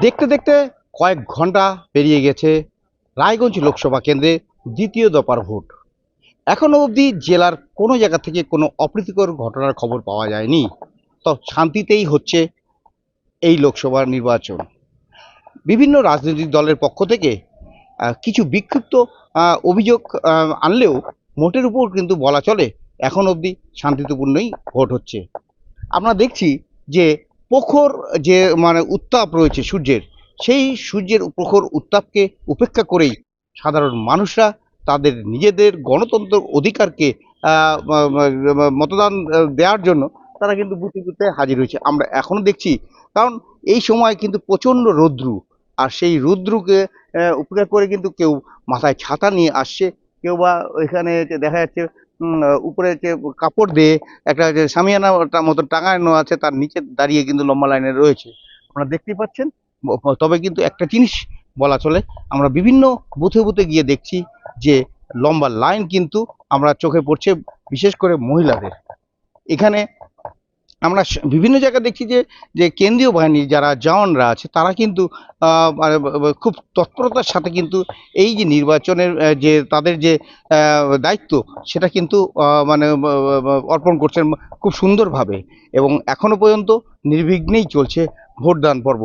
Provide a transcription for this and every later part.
দেখতে দেখতে কয়েক ঘণ্টা পেরিয়ে গেছে রায়গঞ্জ লোকসভা কেন্দ্রে দ্বিতীয় দফার ভোট। এখনও অবধি জেলার কোনো জায়গা থেকে কোনো অপ্রীতিকর ঘটনার খবর পাওয়া যায়নি। তো শান্তিতেই হচ্ছে এই লোকসভা নির্বাচন। বিভিন্ন রাজনৈতিক দলের পক্ষ থেকে কিছু বিক্ষিপ্ত অভিযোগ আনলেও মোটের উপর কিন্তু বলা চলে, এখন অবধি শান্তিপূর্ণই ভোট হচ্ছে। আমরা দেখছি যে প্রখর যে মানে উত্তাপ রয়েছে সূর্যের, সেই সূর্যের প্রখর উত্তাপকে উপেক্ষা করেই সাধারণ মানুষরা তাদের নিজেদের গণতন্ত্র অধিকারকে মতদান দেওয়ার জন্য তারা কিন্তু বুথে বুথে হাজির হয়েছে। আমরা এখনও দেখছি, কারণ এই সময় কিন্তু প্রচণ্ড রৌদ্রু, আর সেই রৌদ্রুকে উপেক্ষা করে কিন্তু কেউ মাথায় ছাতা নিয়ে আসছে, কেউ বা এখানে দেখা যাচ্ছে উপরে যে কাপড় দিয়ে একটা যে সামিয়ানা মতো টাঙানো আছে, তার নিচে দাঁড়িয়ে কিন্তু লম্বা লাইনে রয়েছে। আপনারা দেখতেই পাচ্ছেন তবে কিন্তু একটা জিনিস বলা চলে, আমরা বিভিন্ন বুথে বুথে গিয়ে দেখছি যে লম্বা লাইন কিন্তু আমরা চোখে পড়ছে, বিশেষ করে মহিলাদের। এখানে আমরা বিভিন্ন জায়গায় দেখছি যে যে কেন্দ্রীয় বাহিনী যারা জওয়ানরা আছে, তারা কিন্তু মানে খুব তৎপরতার সাথে কিন্তু এই যে নির্বাচনের যে তাদের যে দায়িত্ব, সেটা কিন্তু মানে অর্পণ করছেন খুব সুন্দরভাবে। এবং এখনও পর্যন্ত নির্বিঘ্নেই চলছে ভোটদান পর্ব।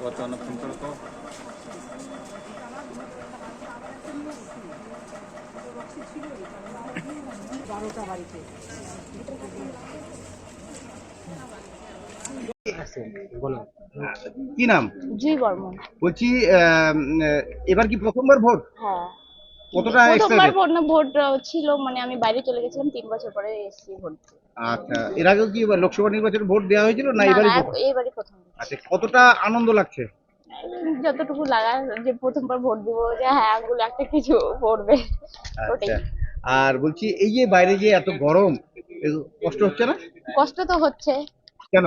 Cuatro años sin trabajo. কি নাম? জি বর্মন। বলছি এবার কি প্রথমবার ভোট? হ্যাঁ। কতটা প্রথমবার ভোট না ভোট ছিল মানে আমি বাইরে চলে গেছিলাম তিন বছর পরে এসেছি ভোট আচ্ছা এর আগেও কি এবার লোকসভা নির্বাচনে ভোট দেওয়া হয়েছিল না এবারই না প্রথম? আচ্ছা কতটা আনন্দ লাগছে? যতটুকু লাগা যে প্রথমবার ভোট দিব যে হ্যাঁ আঙ্গুল একটা কিছু পড়বে ওটাই। আচ্ছা আর বলছি এই যে বাইরে যে এত গরম কষ্ট হচ্ছে না? কষ্ট তো হচ্ছে। কেন?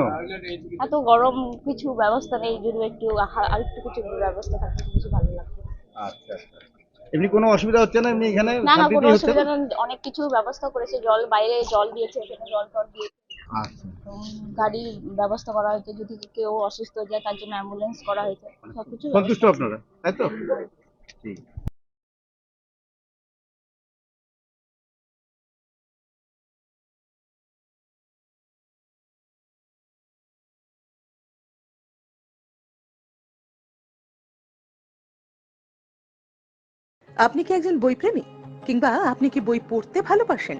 এত গরম কিছু ব্যবস্থা নেই যদি একটু আহা- আরেকটু কিছু ব্যবস্থা থাকলে কিছু ভালো লাগতো আচ্ছা আচ্ছা। এমনি কোনো অসুবিধা হচ্ছে না? এমনি এখানে না না কোনো অসুবিধা না? অনেক কিছু ব্যবস্থা করেছে। জল বাইরে জল দিয়েছে এখানে জল টল দিয়েছে। আচ্ছা। গাড়ির ব্যবস্থা করা হয়েছে। যদি কেউ অসুস্থ হয়ে যায় তার জন্য অ্যাম্বুলেন্স করা হয়েছে। সবকিছু সন্তুষ্ট আপনারা? তাই তো? ঠিক। আপনি কি একজন বই বইপ্রেমী? কিংবা আপনি কি বই পড়তে ভালোবাসেন?